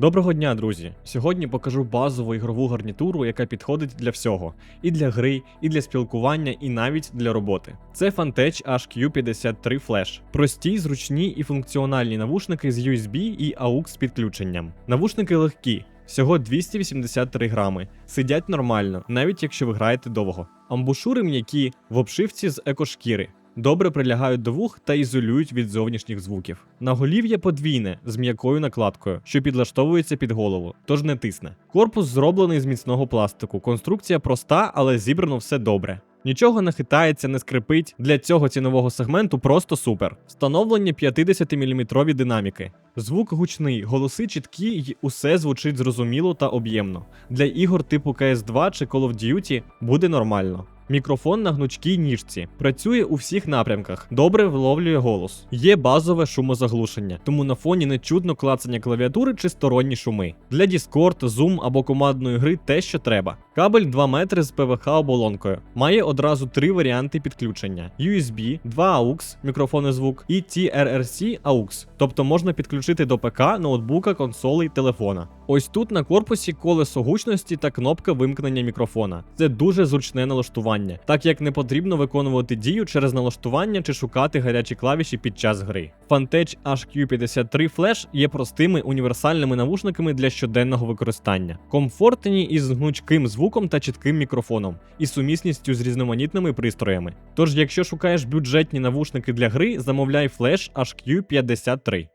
Доброго дня, друзі! Сьогодні покажу базову ігрову гарнітуру, яка підходить для всього: і для гри, і для спілкування, і навіть для роботи. Це Fantech HQ53 Flash. Прості, зручні і функціональні навушники з USB і AUX з підключенням. Навушники легкі. Всього 283 грами. Сидять нормально, навіть якщо ви граєте довго. Амбушури м'які в обшивці з екошкіри. Добре прилягають до вух та ізолюють від зовнішніх звуків. Наголів'я подвійне з м'якою накладкою, що підлаштовується під голову, тож не тисне. Корпус зроблений з міцного пластику. Конструкція проста, але зібрано все добре. Нічого не хитається, не скрипить. Для цього цінового сегменту просто супер. Встановлені 50-мм динаміки. Звук гучний, голоси чіткі й усе звучить зрозуміло та об'ємно. Для ігор типу CS2 чи Call of Duty буде нормально. Мікрофон на гнучкій ніжці працює у всіх напрямках, добре вловлює голос. Є базове шумозаглушення, тому на фоні не чутно клацання клавіатури чи сторонні шуми. Для Discord, Zoom або командної гри те, що треба. Кабель 2 метри з ПВХ оболонкою. Має одразу три варіанти підключення: USB, 2 AUX, мікрофон і звук, і TRRC AUX. Тобто можна підключити до ПК, ноутбука, консолей, телефона. Ось тут на корпусі колесо гучності та кнопка вимкнення мікрофона. Це дуже зручне налаштування, так як не потрібно виконувати дію через налаштування чи шукати гарячі клавіші під час гри. Fantech HQ53 Flash є простими універсальними навушниками для щоденного використання, комфортні із гнучким звуком та чітким мікрофоном, і сумісністю з різноманітними пристроями. Тож, якщо шукаєш бюджетні навушники для гри, замовляй Flash HQ53.